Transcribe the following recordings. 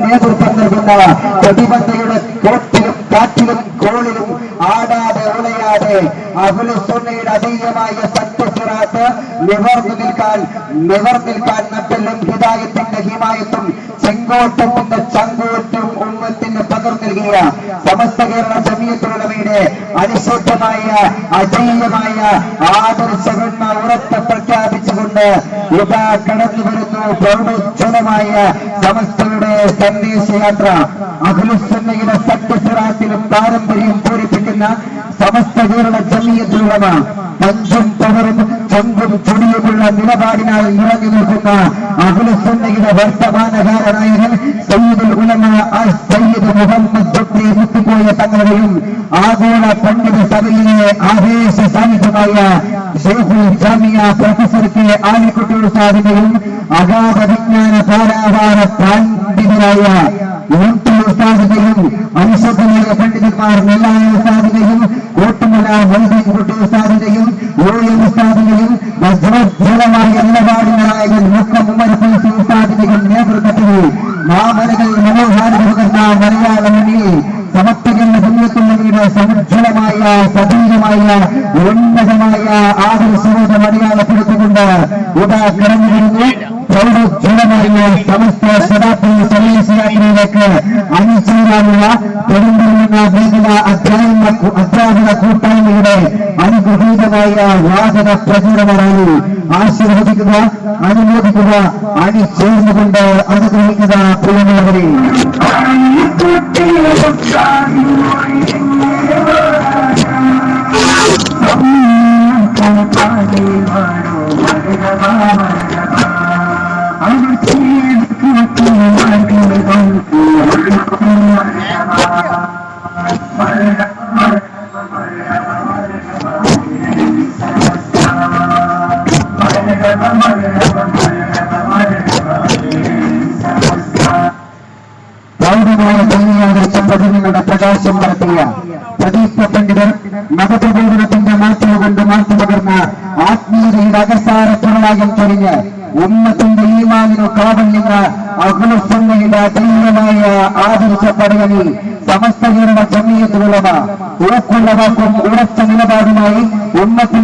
നേതൃത്വം നൽകുന്ന പ്രതിബദ്ധയുടെ കോട്ടിലും കാറ്റിലും കോളിലും ആടാതെ ഉളയാതെ അഹുലുസുന്നയുടെ അതീയമായ സത്യസിറാത്ത് നിവർന്നു നിൽക്കാൻ നിവർന്നു നിൽക്കാൻ നട്ടെല്ലും ഹിതായത്തിന്റെ ഹിമായത്തും ചെങ്കോട്ടത്തിന്റെ ചങ്കോട്ടും ഉമ്മത്തിന് പകർന്നു നൽകിയ സമസ്ത കേരള ജമീയത്തുള്ളവയുടെ അനിശ്ചിതമായ ആദർശ ആദർശകന്മ ഉറപ്പ് പ്രഖ്യാപിച്ചുകൊണ്ട് ഇതാ കടന്നു വരുന്നു. പ്രൗഢോജ്വലമായ സമസ്തയുടെ സന്ദേശയാത്ര. അഖിലുസന്നയുടെ സത്യസിറാത്തിലും പാരമ്പര്യം പൂരിപ്പിക്കുന്ന സമസ്ത കേരള ജമീയത്തുള്ളവ പഞ്ചും പവറും ചങ്കും ചൊടിയുമുള്ള നിലപാടിനായി നിറഞ്ഞു നിൽക്കുന്ന അഖിലുസന്നയുടെ വർത്തമാനകാരനായകൻ സയ്യിദുൽ ഉലമ ആ സയ്യിദ് മുഹമ്മദ് ജുബ്രി മുത്തുപോയ തങ്ങളുടെയും ആഗോള പണ്ഡിത സഭയിലെ ആവേശ സാന്നിധ്യമായ ഷെയ്ഖുൽ ജാമിയ പ്രൊഫസർ കെ ആലിക്കുട്ടി ഉസ്താദിന്റെയും അഗാധ വിജ്ഞാന പാരാവാര പണ്ഡിതരായ ഉസ്താദിന്റെയും അനുശബ്ദമായ പണ്ഡിതന്മാർ നെല്ലായ ഉസ്താദിന്റെയും കോട്ടുമല വൈദ്യ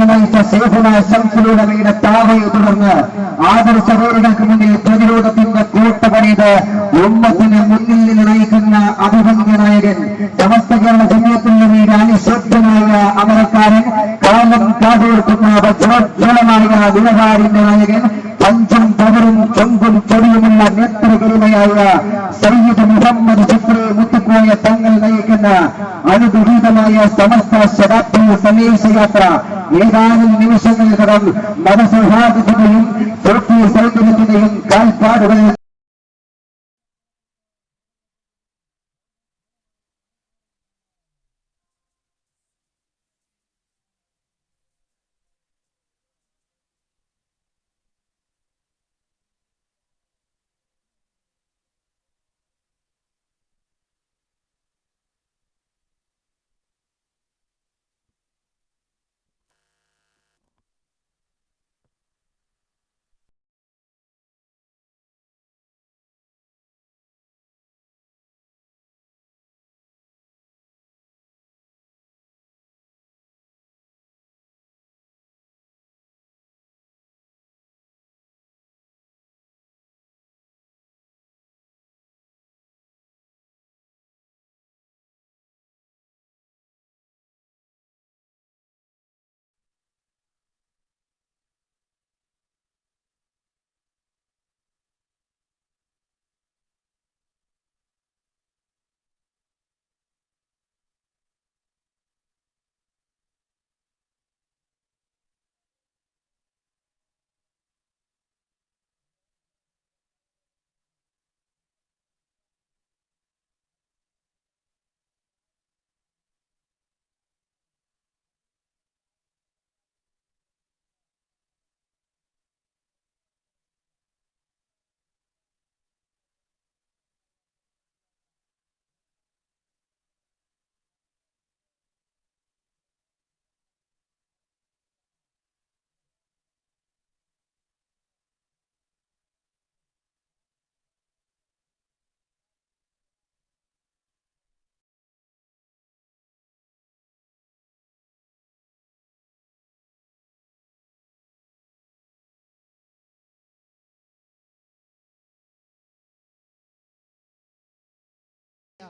ഉമ്മത്തിന് നയിച്ച ശേഖന ശംസുലൂടമയുടെ താവയെ തുടർന്ന് ആദർശ വേരുകൾക്ക് മുന്നിൽ പ്രതിരോധത്തിന്റെ കോട്ട പണിത് ഉമ്മത്തിന് മുന്നിൽ നിന്ന് നയിക്കുന്ന അഭിമന്യ നായകൻ സമസ്ത കേരള ജമീയത്തിലുള്ളവയുടെ അനിശ്ചിതമായ അമരക്കാരൻ കാലം കാതോർക്കുന്ന വജ്രോജ്വലമായ നിലപാടിന്റെ നായകൻ പഞ്ചും പവറും ചൊങ്കും ചൊടിയുമുള്ള നേത്രകരിമയായ സയ്യിദ് മുഹമ്മദ് ചിത്രി മുത്തുക്കോയ തങ്ങൾ നയിക്കുന്ന അനുഗ്രഹീതമായ സമസ്ത ശതാബ്ദി സന്ദേശയാത്ര ഏതാനും നിമിഷങ്ങൾക്കകം മതസൗഹാർദ്ദത്തിന്റെയും സോഫി സൗകര്യത്തിന്റെയും കാൽപ്പാടുകളിൽ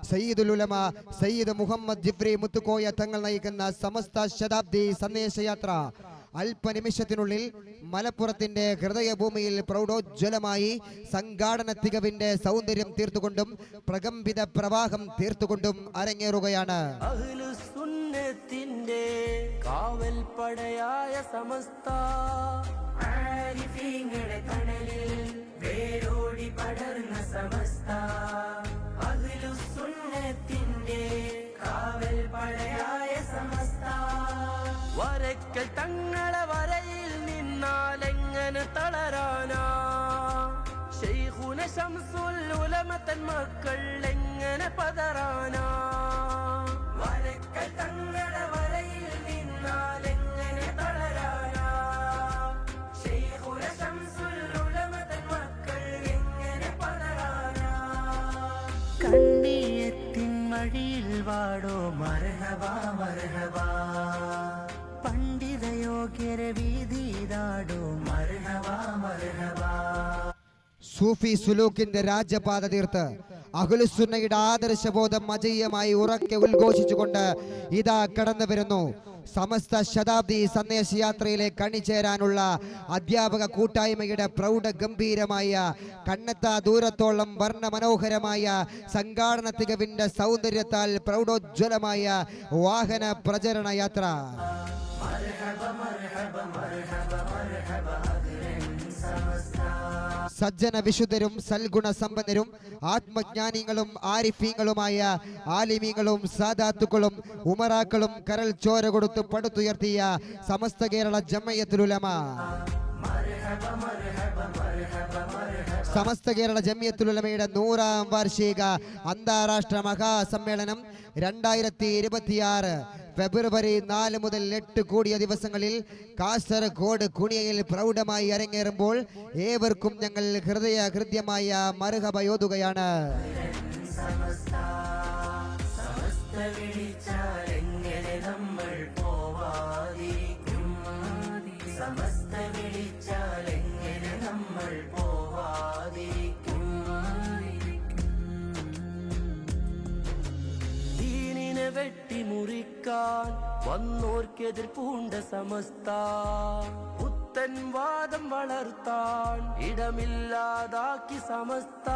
സയ്യിദുൽ ഉലമ സയ്യിദ് മുഹമ്മദ് ജിബ്രി മുത്തുക്കോയ തങ്ങൾ നയിക്കുന്ന സമസ്ത ശതാബ്ദി സന്ദേശയാത്ര അല്പനിമിഷത്തിനുള്ളിൽ മലപ്പുറത്തിന്റെ ഹൃദയഭൂമിയിൽ പ്രൗഢോജ്വലമായി സംഘാടന തികവിന്റെ സൗന്ദര്യം തീർത്തുകൊണ്ടും പ്രകമ്പിത പ്രവാഹം തീർത്തുകൊണ്ടും അരങ്ങേറുകയാണ്. അഹ്ലുസുന്നത്തിന്റെ കാവൽ പടയായ സമസ്ത. തണലിൽ വേരോടി പടർന്ന സമസ്ത. അഹ്ലുസുന്നത്തിന്റെ കാവൽ പടയായ സമസ്ത. വരക്കൽ തങ്ങളെ വരയിൽ നിന്നാലെങ്ങനെ തളരാനാ? ശൈഖുന ശംസുൽ ഉലമ തൻ മക്കൾ എങ്ങനെ പതറാനാ? വരക്കൽ തങ്ങളെ വാടോ മരഹബ പണ്ഡിത യോഗ്യരെ വീതിയിലാടോ മരഹബ മരഹബ സൂഫി സുലൂക്കിന്റെ രാജപാത തീർത്ത്. അഖിലുസുന്നയുടെ ആദർശബോധം അജയ്യമായി ഉറക്കെ ഉദ്ഘോഷിച്ചുകൊണ്ട് ഇതാ കടന്നു വരുന്നു. സമസ്ത ശതാബ്ദി സന്ദേശയാത്രയിലേക്ക് കണിചേരാനുള്ള അധ്യാപക കൂട്ടായ്മയുടെ പ്രൗഢ ഗംഭീരമായ കണ്ണെത്താ ദൂരത്തോളം വർണ മനോഹരമായ സംഘാടന തികവിന്റെ സൗന്ദര്യത്താൽ പ്രൗഢോജ്വലമായ വാഹന പ്രചരണ യാത്ര. സജ്ജന വിശുദ്ധരും സൽഗുണ സമ്പന്നരും ആത്മജ്ഞാനികളും ആരിഫീങ്ങളുമായ ആലിമീങ്ങളും സാദാത്തുക്കളും ഉമറാക്കളും കരൾ ചോര കൊടുത്ത് പടുത്തുയർത്തിയ സമസ്ത കേരള ജമ്മയത്തുലുലമ സമസ്ത കേരള ജമ്യത്തുലമയുടെ നൂറാം വാർഷിക അന്താരാഷ്ട്ര മഹാസമ്മേളനം രണ്ടായിരത്തി ഇരുപത്തിയാറ്. ഫെബ്രുവരി നാല് മുതൽ എട്ട് കൂടിയ ദിവസങ്ങളിൽ കാസർഗോഡ് കുണിയയിൽ പ്രൗഢമായി അരങ്ങേറുമ്പോൾ ഏവർക്കും ഞങ്ങൾ ഹൃദയ ഹൃദ്യമായ മറുഹബയോതുകയാണ് സമസ്ത വിളിച്ചാലെങ്ങനെ നമ്മൾ വെട്ടിമുറിക്കാൻ വന്നോർക്കെതിർ പൂണ്ട സമസ്ത. പുത്തൻ വാദം വളർത്താൻ ഇടമില്ലാതാക്കി സമസ്ത.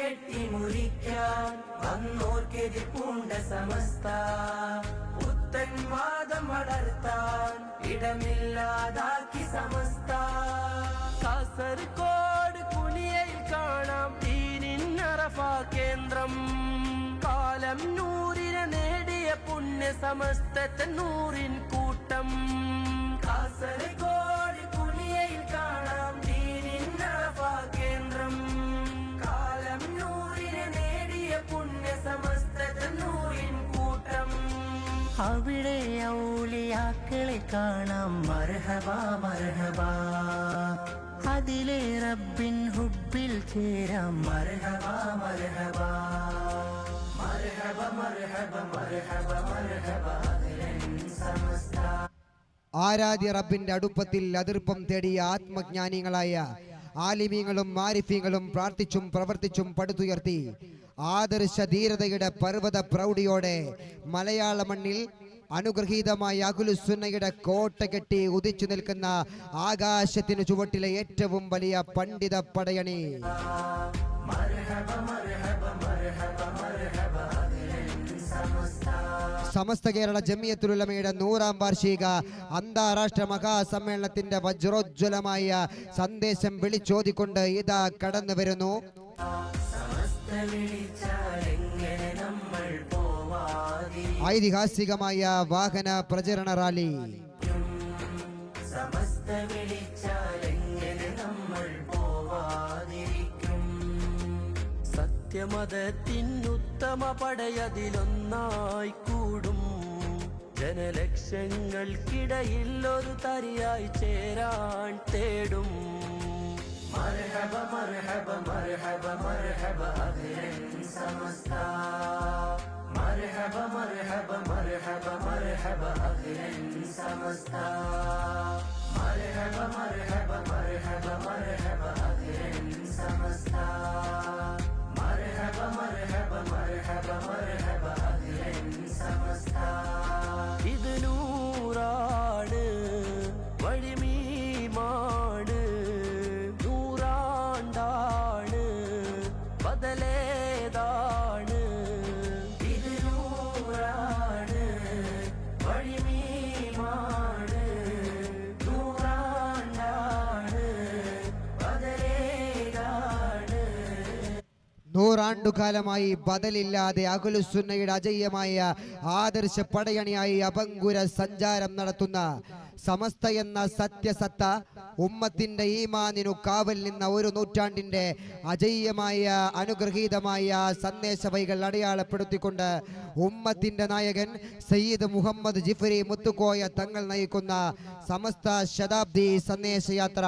വെട്ടി മുറിക്കാൻ വന്നോർക്കെതിർ പൂണ്ട സമസ്ത. പുത്തൻ വാദം വളർത്താൻ ഇടമില്ലാതാക്കി സമസ്ത. കാസർകോട് കുനിയയിൽ കാണാം ദീനിൻ അറഫ കേന്ദ്രം. കാലം നേടിയ പുണ്യ സമസ്തത്തെ നൂറിൻ കൂട്ടം. കാസർഗോഡ് കുനിയയിൽ കാണാം ദീനിൻ കേന്ദ്രം. കാലം നൂറിനെ നേടിയ പുണ്യ സമസ്തത്തെ നൂറിൻ കൂട്ടം. അവിടെ ഔലിയാക്കളെ കാണാം. മർഹബ മർഹബ. അതിലെ റബ്ബിൻ ഹുബിൽ ചേരാം. മർഹബ മർഹബ. ആരാധ്യ റബ്ബിന്റെ അടുപ്പത്തിൽ അതിർപ്പം തേടിയ ആത്മജ്ഞാനികളായ ആലിമീങ്ങളും മാരിഫീങ്ങളും പ്രാർത്ഥിച്ചും പ്രവർത്തിച്ചും പടുത്തുയർത്തി ആദർശ ധീരതയുടെ പർവത പ്രൗഢിയോടെ മലയാള മണ്ണിൽ അനുഗ്രഹീതമായ അകുലുസുന്നയുടെ കോട്ട കെട്ടി ഉദിച്ചു നിൽക്കുന്ന ആകാശത്തിന് ചുവട്ടിലെ ഏറ്റവും വലിയ പണ്ഡിത പടയണി സമസ്ത കേരള ജമിയത്തുലമയുടെ നൂറാം വാർഷിക അന്താരാഷ്ട്ര മഹാസമ്മേളനത്തിന്റെ വജ്രോജ്വലമായ സന്ദേശം വിളിച്ചോതിക്കൊണ്ട് ഇതാ കടന്നു വരുന്നു. ഐതിഹാസികമായ വാഹന പ്രചരണ റാലി. സമസ്ത നമ്മൾ പോവാതിരിക്കും സത്യമതത്തിനുത്തമ പടയതിലൊന്നായി കൂടും. ജനലക്ഷങ്ങൾക്കിടയിൽ ഒരു തരിയായി ചേരാൻ തേടും. മർഹബ മർഹബ മർഹബ മർഹബ സമസ്ത. മർഹബ മർഹബ മർഹബ മർഹബ സമസ്ത. മർഹബ മർഹബ മർഹബ മർഹബ സമസ്ത. ഇത് നൂറാണ്ടുകാലമായി ബദലില്ലാതെ അഖുലുസുന്നയുടെ അജയ്യമായ ആദർശ പടയണിയായി അപങ്കുര സഞ്ചാരം നടത്തുന്ന സമസ്ത എന്ന സത്യസത്ത ഉമ്മത്തിന്റെ ഈമാനിനു കാവൽ നിന്ന ഒരു നൂറ്റാണ്ടിന്റെ അജയ്യമായ അനുഗ്രഹീതമായ സന്ദേശവൈകൾ അടയാളപ്പെടുത്തിക്കൊണ്ട് ഉമ്മത്തിന്റെ നായകൻ സയ്യിദ് മുഹമ്മദ് ജിഫരി മുത്തുക്കോയ തങ്ങൾ നയിക്കുന്ന സമസ്ത ശതാബ്ദി സന്ദേശയാത്ര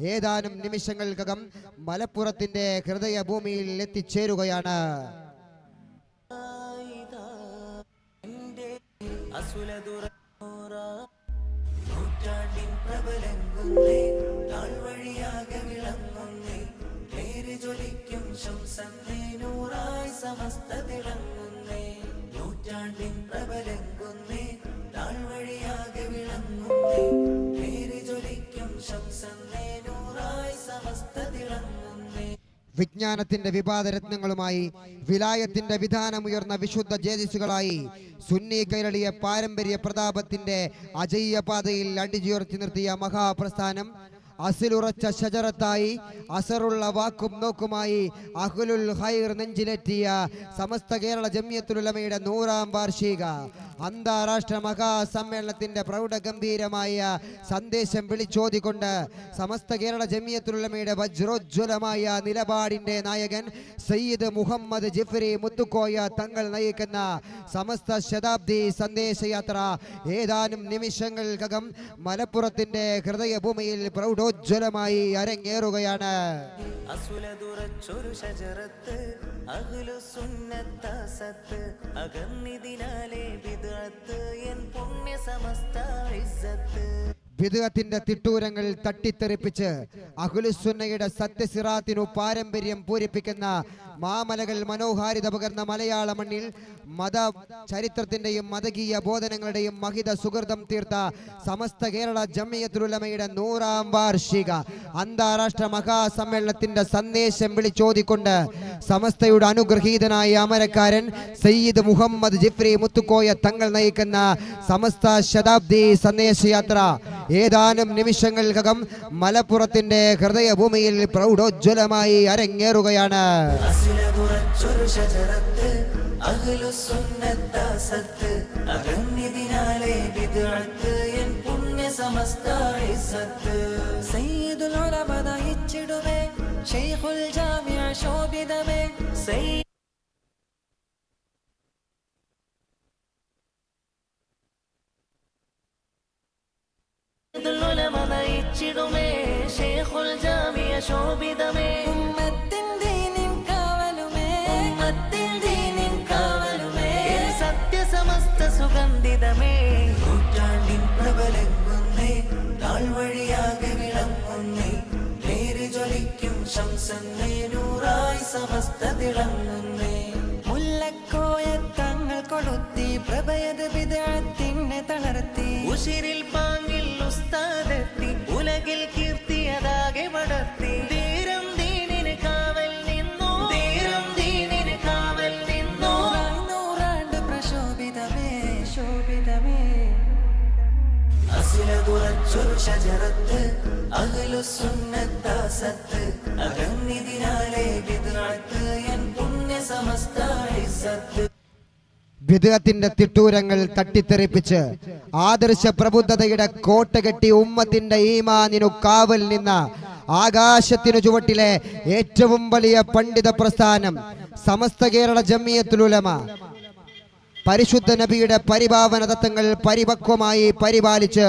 ഏതാനും നിമിഷങ്ങൾക്കകം മലപ്പുറത്തിന്റെ ഹൃദയഭൂമിയിൽ എത്തിച്ചേരുകയാണ്. നൂറ്റാണ്ടിൻ പ്രബലങ്ങുന്നേ താഴ്വഴിയാകെ വിളങ്ങുന്നേ നേര് ജ്വലിക്കും ശംസന്നേ നൂറായി സമസ്ത തിളങ്ങുന്നേ. നൂറ്റാണ്ടിൻ വിജ്ഞാനത്തിന്റെ വിവാദരത്നങ്ങളുമായി വിലായത്തിന്റെ വിധാനമുയർന്ന വിശുദ്ധ ജേതിസുകളായി സുന്നി കൈരളിയ പാരമ്പര്യ പ്രതാപത്തിന്റെ അജയ്യ പാതയിൽ അടിച്ചുയർത്തി നിർത്തിയ മഹാപ്രസ്ഥാനം അസിലുറച്ച ശജറത്തായി അസറുള്ള വാക്കും നോക്കുമായി അഹ്ലുൽ ഹൈർ നെഞ്ചിലെത്തിയ സമസ്ത കേരള ജമ്യത്തുലമയുടെ നൂറാം വാർഷിക അന്താരാഷ്ട്ര മഹാസമ്മേളനത്തിന്റെ പ്രൗഢഗംഭീരമായ സന്ദേശം വിളിച്ചോതിക്കൊണ്ട് സമസ്ത കേരള ജമിയത്തുലമയുടെ വജ്രോജ്വലമായ നിലപാടിന്റെ നായകൻ സയ്യിദ് മുഹമ്മദ് ജിഫ്രി മുത്തുക്കോയ തങ്ങൾ നയിക്കുന്ന സമസ്ത ശതാബ്ദി സന്ദേശയാത്ര ഏതാനും നിമിഷങ്ങൾക്കകം മലപ്പുറത്തിന്റെ ഹൃദയഭൂമിയിൽ പ്രൗഢോജ്വലമായി അരങ്ങേറുകയാണ്. അസുലതുറച്ചൊരു അഹ്ലു സുന്നത്താസത്ത് അകന്നിതിനാലെ വിദഅത്ത് എൻ പുണ്യ സമസ്ത ഇസ്സത്ത് വിദഗത്തിന്റെ തിട്ടൂരങ്ങൾ തട്ടിത്തെറിപ്പിച്ച് അഖുലുസുന്നയുടെ സത്യസിറാത്തിനു പാരമ്പര്യം പൂരിപ്പിക്കുന്ന മാമലകൾ മനോഹാരിത പകർന്ന മലയാള മണ്ണിൽ മത ചരിത്രത്തിന്റെയും മതകീയ ബോധനങ്ങളുടെയും മഹിത സുഹൃതം തീർത്ത സമസ്ത കേരള ജമ്മിയത്തുലമയുടെ നൂറാം വാർഷിക അന്താരാഷ്ട്ര മഹാസമ്മേളനത്തിന്റെ സന്ദേശം വിളിച്ചോതിക്കൊണ്ട് സമസ്തയുടെ അനുഗ്രഹീതനായ അമരക്കാരൻ സയ്യിദ് മുഹമ്മദ് ജിഫ്രി മുത്തുക്കോയ തങ്ങൾ നയിക്കുന്ന സമസ്ത ശതാബ്ദി സന്ദേശയാത്ര ഏതാനും നിമിഷങ്ങൾക്കകം മലപ്പുറത്തിന്റെ ഹൃദയഭൂമിയിൽ പ്രൗഢോജ്വലമായി അരങ്ങേറുകയാണ്. സയ്യിദുൽ ജാമിഅ ശോഭിതമേ നയിച്ചിടുമേ ശോഭിതമേ. സത്യസമസ്ത സുഗന്ധിതമേ. നൂറ്റാണ്ടിൻ പ്രബലങ്ങുന്നേ താഴ്വഴിയാകെ വിളങ്ങുന്നേ. നേര് ജ്വലിക്കും ശംസന്നേ. നൂറായി സമസ്ത തിളങ്ങുന്നേ. മുല്ലക്കോയ തങ്ങൾ കൊളുത്തി പ്രഭയത് വിദഗ്ധത്തിനെ തളർത്തി. ഉശിരിൽ പാങ്ങിൽ ഉസ്താദെത്തി ഉലകിൽ കീർത്തിയതാകെ വളർത്തി. ധീരം ദീനിന് കാവൽ നിന്നു. ധീരം ദീനിന് കാവൽ നിന്നു. നൂറാണ്ട് പ്രശോഭിതമേ. ശോഭിതമേ അസുലതുറച്ചൊരു ശജറത്ത് അകലു സുന്നത്താസത്ത്. അകന്നിതിനാലേ വിദ്അത്ത് എൻ പുണ്യ സമസ്ത ഇസ്സത്ത് വിദഗത്തിന്റെ തിട്ടൂരങ്ങൾ തട്ടിത്തെറിപ്പിച്ച് ആദർശ പ്രബുദ്ധതയുടെ കോട്ട കെട്ടി ഉമ്മത്തിന്റെ ഈമാനിനു കാവൽ നിന്ന ആകാശത്തിനു ചുവട്ടിലെ ഏറ്റവും വലിയ പണ്ഡിത പ്രസ്ഥാനം സമസ്ത കേരള ജമിയത്തുലുലമ പരിശുദ്ധ നബിയുടെ പരിഭാവന തത്വങ്ങൾ പരിപക്വമായി പരിപാലിച്ച്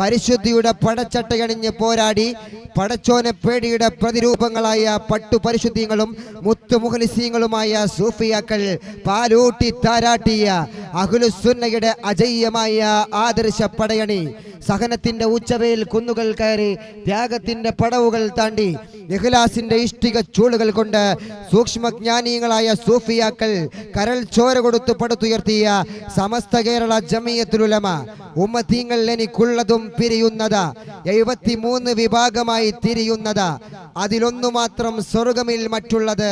പരിശുദ്ധിയുടെ പടച്ചട്ടയണിഞ്ഞ് പോരാടി പടച്ചോന പേടിയുടെ പ്രതിരൂപങ്ങളായ പട്ടു പരിശുദ്ധികളും മുത്തുമുഖലിസീങ്ങളുമായ സൂഫിയാക്കൾ പാലൂട്ടി താരാട്ടിയ അഹുലുസുന്നയുടെ അജയ്യമായ ആദർശ പടയണി. സഹനത്തിന്റെ ഉച്ചവയിൽ കുന്നുകൾ കയറി ത്യാഗത്തിന്റെ പടവുകൾ താണ്ടി ഇഖ്ലാസിന്റെ ഇഷ്ടിക ചൂളുകൾ കൊണ്ട് സൂക്ഷ്മജ്ഞാനീയങ്ങളായ സൂഫിയാക്കൾ കരൾ ചോര കൊടുത്ത് പടുത്തുയർത്തിയ സമസ്ത കേരള ജമിയത്തുലുലമ ഉമ്മത്തിങ്ങൾ എനിക്കുള്ളതും പിരിയുന്നത്. എഴുപത്തിമൂന്ന് വിഭാഗമായി തിരിയുന്നത്. അതിലൊന്നു മാത്രം സ്വർഗമിൽ മറ്റുള്ളത്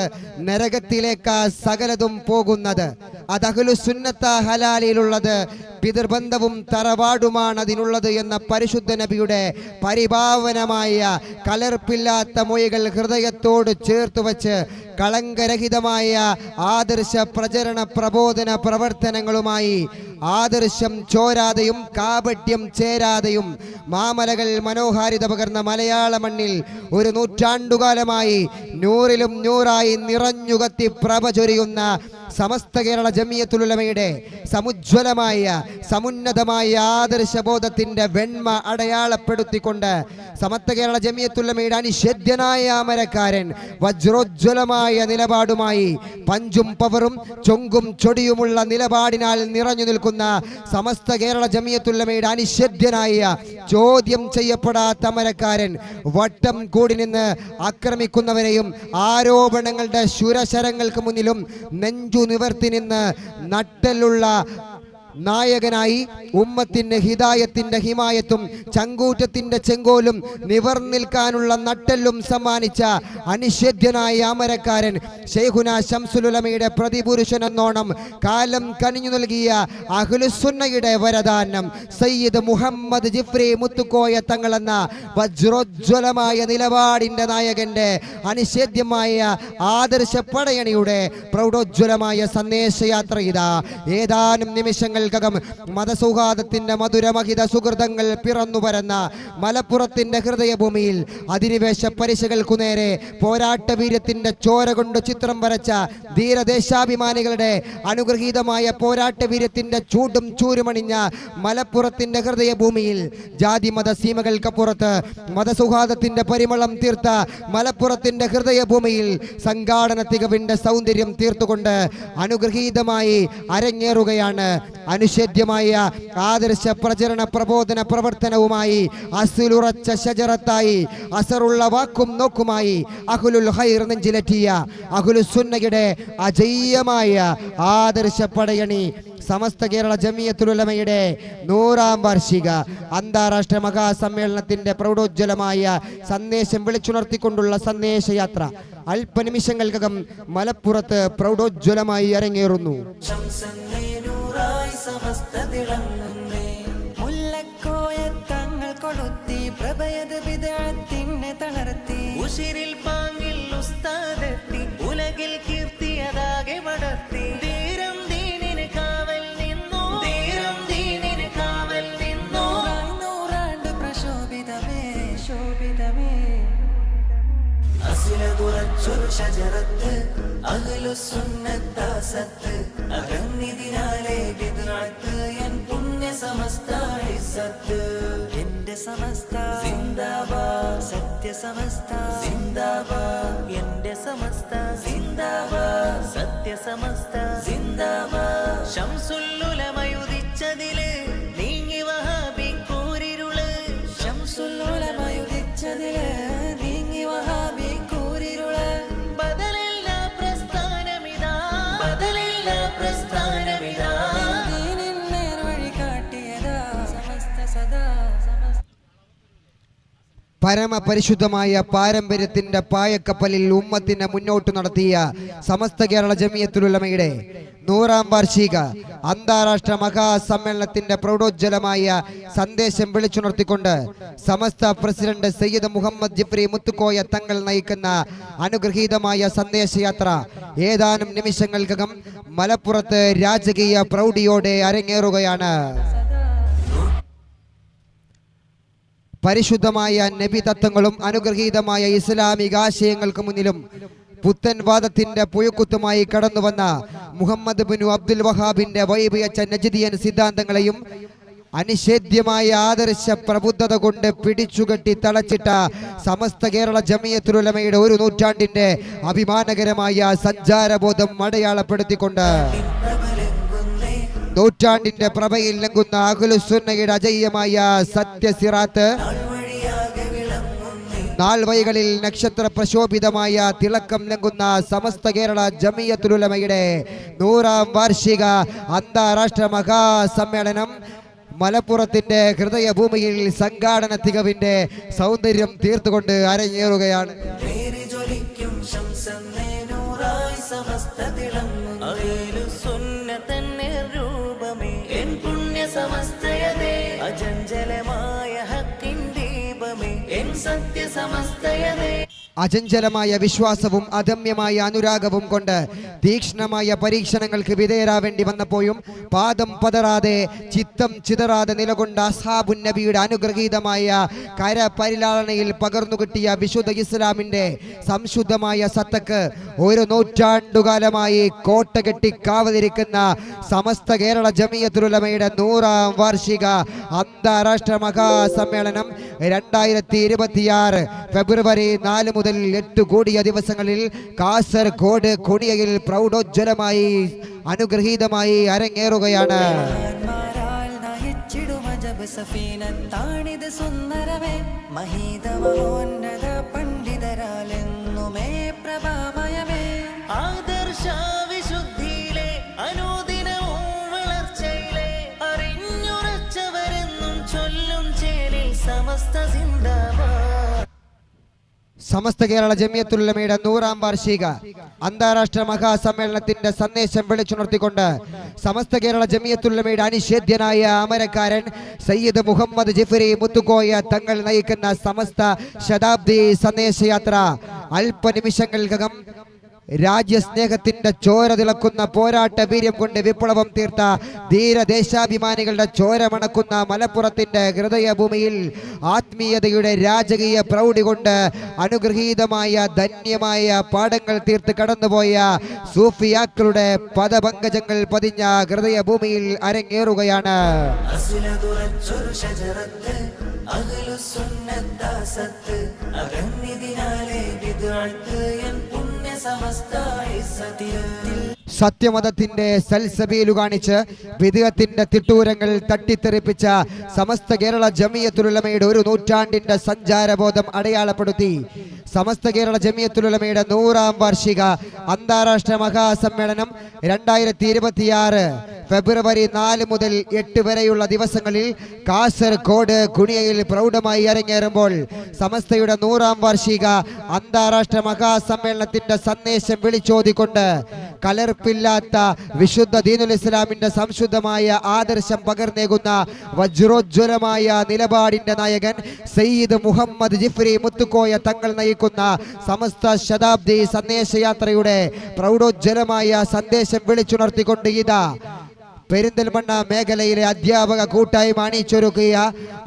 നരകത്തിലേക്ക് സകലതും പോകുന്നത്. അതഹലു സുന്നത്ത ഹലാലിലുള്ളത് പിതൃബന്ധവും തറവാടുമാണ് അതിനുള്ളത് എന്ന പരിശുദ്ധ നബിയുടെ പരിഭാവനമായ കലർപ്പില്ലാത്ത മൊഴികൾ ഹൃദയത്തോട് ചേർത്ത് വച്ച് കളങ്കരഹിതമായ ആദർശ പ്രചരണ പ്രബോധന പ്രവർത്തനങ്ങളുമായി ആദർശം ചോരാതെയും കാപട്യം ചേരാതെയും മാമലകൾ മനോഹാരിത പകർന്ന മലയാള മണ്ണിൽ ഒരു നൂറ്റാണ്ടുകാലമായി നൂറിലും നൂറായി നിറഞ്ഞുകത്തി പ്രഭ ചൊരിയുന്ന സമസ്ത കേരള ജമിയത്തുലുലമയുടെ സമുജ്വലമായ സമുന്നതമായ ആദർശബോധത്തിന്റെ വെണ്മ അടയാളപ്പെടുത്തിക്കൊണ്ട് സമസ്ത കേരള ജമിയത്തുലമയുടെ അനിഷേധ്യനായ അമരക്കാരൻ വജ്രോജ്വലമായ നിലപാടുമായി പഞ്ചും പവറും ചൊങ്കും ചൊടിയുമുള്ള നിലപാടിനാൽ നിറഞ്ഞു നിൽക്കുന്ന സമസ്ത കേരള ജമിയത്തുലമയുടെ അനിഷേധ്യനായ ചോദ്യം ചെയ്യപ്പെടാത്ത അമരക്കാരൻ വട്ടം കൂടി നിന്ന് ആക്രമിക്കുന്നവരെയും ആരോപണങ്ങളുടെ ശുരശരങ്ങൾക്ക് മുന്നിലും നെഞ്ചു നിവർത്തി നിന്ന് നട്ടലുള്ള നായകനായി ഉമ്മത്തിന്റെ ഹിദായത്തിന്റെ ഹിമായത്തും ചങ്കൂറ്റത്തിന്റെ ചെങ്കോലും നിവർനിൽക്കാനുള്ള നട്ടെല്ലും സമ്മാനിച്ച അനിഷേധ്യനായ അമരക്കാരൻ ഷെയ്ഖുന ശംസുലുലമയുടെ പ്രതിപുരുഷനെന്നോണം കാലം കനിഞ്ഞു നൽകിയ അഹ്ലുസുന്നയുടെ വരദാനം സയ്യിദ് മുഹമ്മദ് ജിഫ്രി മുത്തുക്കോയ തങ്ങളെന്ന വജ്രോജ്വലമായ നിലപാടിന്റെ നായകന്റെ അനിഷേധ്യമായ ആദർശ പടയണിയുടെ പ്രൗഢോജ്വലമായ സന്ദേശയാത്ര ഇതാ. ഏതാനും നിമിഷങ്ങൾക്കകം മതസൗഹാർദ്ദത്തിന്റെ മധുരമഹിത സുഹൃതങ്ങൾ പിറന്നു പരന്ന മലപ്പുറത്തിന്റെ ഹൃദയഭൂമിയിൽ അധിനിവേശ പരിശകൾക്കു നേരെ പോരാട്ട വീര്യത്തിന്റെ ചോര കൊണ്ട് ചിത്രം വരച്ച ധീരദേശാഭിമാനികളുടെ അനുഗ്രഹീതമായ പോരാട്ട വീര്യത്തിന്റെ ചൂടും ചൂരുമണിഞ്ഞ മലപ്പുറത്തിന്റെ ഹൃദയഭൂമിയിൽ ജാതി മത സീമകൾക്കപ്പുറത്ത് മതസൗഹാർദ്ദത്തിന്റെ പരിമളം തീർത്ത മലപ്പുറത്തിന്റെ ഹൃദയഭൂമിയിൽ സംഘാടന തികവിന്റെ സൗന്ദര്യം തീർത്തുകൊണ്ട് അനുഗ്രഹീതമായി അരങ്ങേറുകയാണ് അനുഷേധ്യമായ ആദർശ പ്രചരണ പ്രബോധന പ്രവർത്തനവുമായി അസിലുറച്ച ശജറത്തായി അസറുള്ള വാക്കും നോക്കുമായി അഹുലുൽ ഹൈർ നെഞ്ചിലെത്തിയ അഹുലു സുന്നയുടെ അജയ്യമായ ആദർശ പടയണി സമസ്ത കേരള ജമിയത്തുലമയുടെ നൂറാം വാർഷിക അന്താരാഷ്ട്ര മഹാസമ്മേളനത്തിന്റെ പ്രൗഢോജ്വലമായ സന്ദേശം വിളിച്ചുണർത്തിക്കൊണ്ടുള്ള സന്ദേശയാത്ര അല്പനിമിഷങ്ങൾക്കകം മലപ്പുറത്ത് പ്രൗഢോജ്വലമായി അരങ്ങേറുന്നു. സമസ്ത തിളങ്ങുന്നേ മുല്ലക്കോയ തങ്ങൾ കൊളുത്തി പ്രഭയത് വിദഗ്ധത്തിനെ തളർത്തി ഉശിരിൽ പാങ്ങിൽ ഉസ്താദെത്തി ഉലകിൽ കീർത്തിയതാകെ വളർത്തി. ധീരം ദീനിന് കാവൽ നിന്നു. ധീരം ദീനിന് കാവൽ നിന്നു. നൂറാണ്ട് പ്രശോഭിതമേ ശോഭിതമേ. അസുരതുറച്ചൊരു ഷജറത്ത് അകലുസുന്നത്താസത്ത് അകന്നിതിനാലെ വിദ്രാത്ത് എൻ പുണ്യ സമസ്ത ഇസ്സത്ത് സമസ്ത. സിന്ദാബാദ്. സത്യസമസ്ത. സിന്ദാബാദ്. എന്റെ സമസ്ത. സിന്ദാബാദ്. സത്യസമസ്ത. സിന്ദാബാദ്. ശംസുല്ലുലമയുദിച്ചതിൽ പരമപരിശുദ്ധമായ പാരമ്പര്യത്തിന്റെ പായക്കപ്പലിൽ ഉമ്മത്തിനെ മുന്നോട്ട് നടത്തിയ സമസ്ത കേരള ജമിയത്തുലുലമയുടെ നൂറാം വാർഷിക അന്താരാഷ്ട്ര മഹാസമ്മേളനത്തിന്റെ പ്രൗഢോജ്വലമായ സന്ദേശം വിളിച്ചുണർത്തിക്കൊണ്ട് സമസ്ത പ്രസിഡന്റ് സയ്യിദ് മുഹമ്മദ് ജിഫ്രി മുത്തുക്കോയ തങ്ങൾ നയിക്കുന്ന അനുഗ്രഹീതമായ സന്ദേശയാത്ര ഏതാനും നിമിഷങ്ങൾക്കകം മലപ്പുറത്ത് രാജകീയ പ്രൗഢിയോടെ അരങ്ങേറുകയാണ്. പരിശുദ്ധമായ നബി തത്വങ്ങളും അനുഗ്രഹീതമായ ഇസ്ലാമിക ആശയങ്ങൾക്ക് മുന്നിലും പുത്തൻ വാദത്തിന്റെ പുയക്കുത്തുമായി കടന്നുവന്ന മുഹമ്മദ് ബിനു അബ്ദുൽ വഹാബിന്റെ വൈബിയച്ച നജദിയൻ സിദ്ധാന്തങ്ങളെയും അനിഷേധ്യമായ ആദർശ പ്രബുദ്ധത കൊണ്ട് പിടിച്ചുകെട്ടി തളച്ചിട്ട സമസ്ത കേരള ജമിയത്തുലമയുടെ ഒരു നൂറ്റാണ്ടിന്റെ അഭിമാനകരമായ സഞ്ചാരബോധം അടയാളപ്പെടുത്തിക്കൊണ്ട് നൂറ്റാണ്ടിന്റെ പ്രഭയിൽ നൽകുന്ന അഖുലുസുന്നയുടെ അജയ്യമായ സത്യസിറാത്ത് നാൾവഴികളിൽ നക്ഷത്ര പ്രശോഭിതമായ തിളക്കം നൽകുന്ന സമസ്ത കേരള ജമിയത്തുലമയുടെ നൂറാം വാർഷിക അന്താരാഷ്ട്ര മഹാസമ്മേളനം മലപ്പുറത്തിന്റെ ഹൃദയഭൂമിയിൽ സംഘാടന തികവിന്റെ സൗന്ദര്യം തീർത്തുകൊണ്ട് അരങ്ങേറുകയാണ്. സമസ്ത സത്യ സമസ്തയതേ അചഞ്ചലമായ വിശ്വാസവും അദമ്യമായ അനുരാഗവും കൊണ്ട് തീക്ഷ്ണമായ പരീക്ഷണങ്ങൾക്ക് വിധേയരാവേണ്ടി വന്നപ്പോഴും പാദം പതറാതെ ചിത്തം ചിതറാതെ നിലകൊണ്ട അസാബുൻ നബിയുടെ അനുഗ്രഹീതമായ കരപരിലാളനയിൽ പകർന്നു കിട്ടിയ വിശുദ്ധ ഇസ്ലാമിന്റെ സംശുദ്ധമായ സത്തക്ക് ഒരു നൂറ്റാണ്ടുകാലമായി കോട്ട കെട്ടി കാവലിരിക്കുന്ന സമസ്ത കേരള ജമിയത്തുലമയുടെ നൂറാം വാർഷിക അന്താരാഷ്ട്ര മഹാസമ്മേളനം രണ്ടായിരത്തി ഇരുപത്തിയാറ് ഫെബ്രുവരി നാല് മുതൽ എട്ട് കൂടിയ ദിവസങ്ങളിൽ കാസർഗോഡ് കൊടിയയിൽ പ്രൗഢോജ്വലമായി അനുഗ്രഹീതമായി അരങ്ങേറുകയാണ്. സുന്ദരമേ. ചൊല്ലും സമസ്ത സിന്ദാബാദ് സമസ്ത കേരള ജമിയത്തുല്ലമയുടെ നൂറാം വാർഷിക അന്താരാഷ്ട്ര മഹാസമ്മേളനത്തിന്റെ സന്ദേശം വിളിച്ചുണർത്തിക്കൊണ്ട് സമസ്ത കേരള ജമിയത്തുല്ലമയുടെ അനിഷേധ്യനായ അമരക്കാരൻ സയ്യിദ് മുഹമ്മദ് ജിഫരി മുത്തുക്കോയ തങ്ങൾ നയിക്കുന്ന സമസ്ത ശതാബ്ദി സന്ദേശയാത്ര അല്പനിമിഷങ്ങൾക്കകം രാജ്യസ്നേഹത്തിന്റെ ചോര തിളക്കുന്ന പോരാട്ട വീര്യം കൊണ്ട് വിപ്ലവം തീർത്ത ധീരദേശാഭിമാനികളുടെ ചോര മണക്കുന്ന മലപ്പുറത്തിന്റെ ഹൃദയഭൂമിയിൽ ആത്മീയതയുടെ രാജകീയ പ്രൗഢി കൊണ്ട് അനുഗ്രഹീതമായ ധന്യമായ പാഠങ്ങൾ തീർത്ത് കടന്നുപോയ സൂഫിയാക്കളുടെ പദപങ്കജങ്ങൾ പതിഞ്ഞ ഹൃദയഭൂമിയിൽ അരങ്ങേറുകയാണ്. അകലു സുന്നത്താസത്ത് അകന്നിതിനാലെ വിതാഴ്ത്ത് എൻ പുണ്യ സമസ്ത ഇസ്സത്തിൽ സത്യമതത്തിന്റെ സൽസബീലു കാണിച്ച് വിദേഹത്തിന്റെ തിട്ടൂരങ്ങൾ തട്ടിത്തെറിപ്പിച്ച സമസ്ത കേരള ജമിയത്തുലമയുടെ ഒരു നൂറ്റാണ്ടിന്റെ സഞ്ചാരബോധം അടയാളപ്പെടുത്തി. സമസ്ത കേരള ജമിയത്തുലമയുടെ നൂറാം വാർഷിക അന്താരാഷ്ട്ര മഹാസമ്മേളനം രണ്ടായിരത്തി ഇരുപത്തിയാറ് ഫെബ്രുവരി നാല് മുതൽ എട്ട് വരെയുള്ള ദിവസങ്ങളിൽ കാസർഗോഡ് കുണിയയിൽ പ്രൗഢമായി അരങ്ങേറുമ്പോൾ സമസ്തയുടെ നൂറാം വാർഷിക അന്താരാഷ്ട്ര മഹാസമ്മേളനത്തിന്റെ സന്ദേശം വിളിച്ചോതിക്കൊണ്ട് കലർപ്പില്ലാത്ത വിശുദ്ധ ദീനുൽ ഇസ്ലാമിന്റെ സംശുദ്ധമായ ആദർശം പകർന്നേകുന്ന വജ്രോജ്വലമായ നിലപാടിന്റെ നായകൻ സയ്യിദ് മുഹമ്മദ് ജിഫ്രി മുത്തുക്കോയ തങ്ങൾ നയിക്കുന്ന സമസ്ത ശതാബ്ദി സന്ദേശയാത്രയുടെ പ്രൗഢോജ്വലമായ സന്ദേശം വിളിച്ചുണർത്തിക്കൊണ്ട് ഇതാ പെരിന്തൽമണ്ണ മേഖലയിലെ അധ്യാപക കൂട്ടായ്മ അണിച്ചൊരുക്കിയ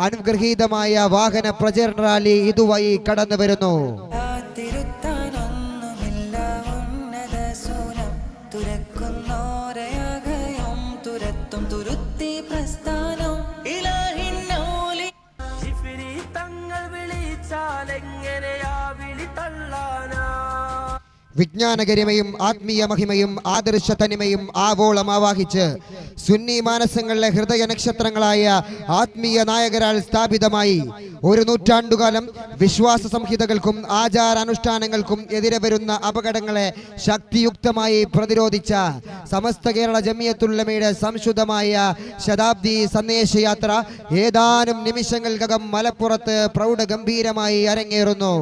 അനുഗ്രഹീതമായ വാഹന പ്രചരണ റാലി ഇതുവഴി കടന്നു വരുന്നു വിജ്ഞാനഗരിമയും ആത്മീയ മഹിമയും ആദർശ തനിമയും ആവോളം ആവാഹിച്ച് സുന്നി മാനസങ്ങളിലെ ഹൃദയ നക്ഷത്രങ്ങളായ ആത്മീയ നായകരാൽ സ്ഥാപിതമായി ഒരു നൂറ്റാണ്ടുകാലം വിശ്വാസ സംഹിതകൾക്കും ആചാരാനുഷ്ഠാനങ്ങൾക്കും എതിരെ വരുന്ന അപകടങ്ങളെ ശക്തിയുക്തമായി പ്രതിരോധിച്ച സമസ്ത കേരള ജമിയത്തുള്ളമയുടെ സംശുദ്ധമായ ശതാബ്ദി സന്ദേശയാത്ര ഏതാനും നിമിഷങ്ങൾക്കകം മലപ്പുറത്ത് പ്രൗഢഗംഭീരമായി അരങ്ങേറുന്നു.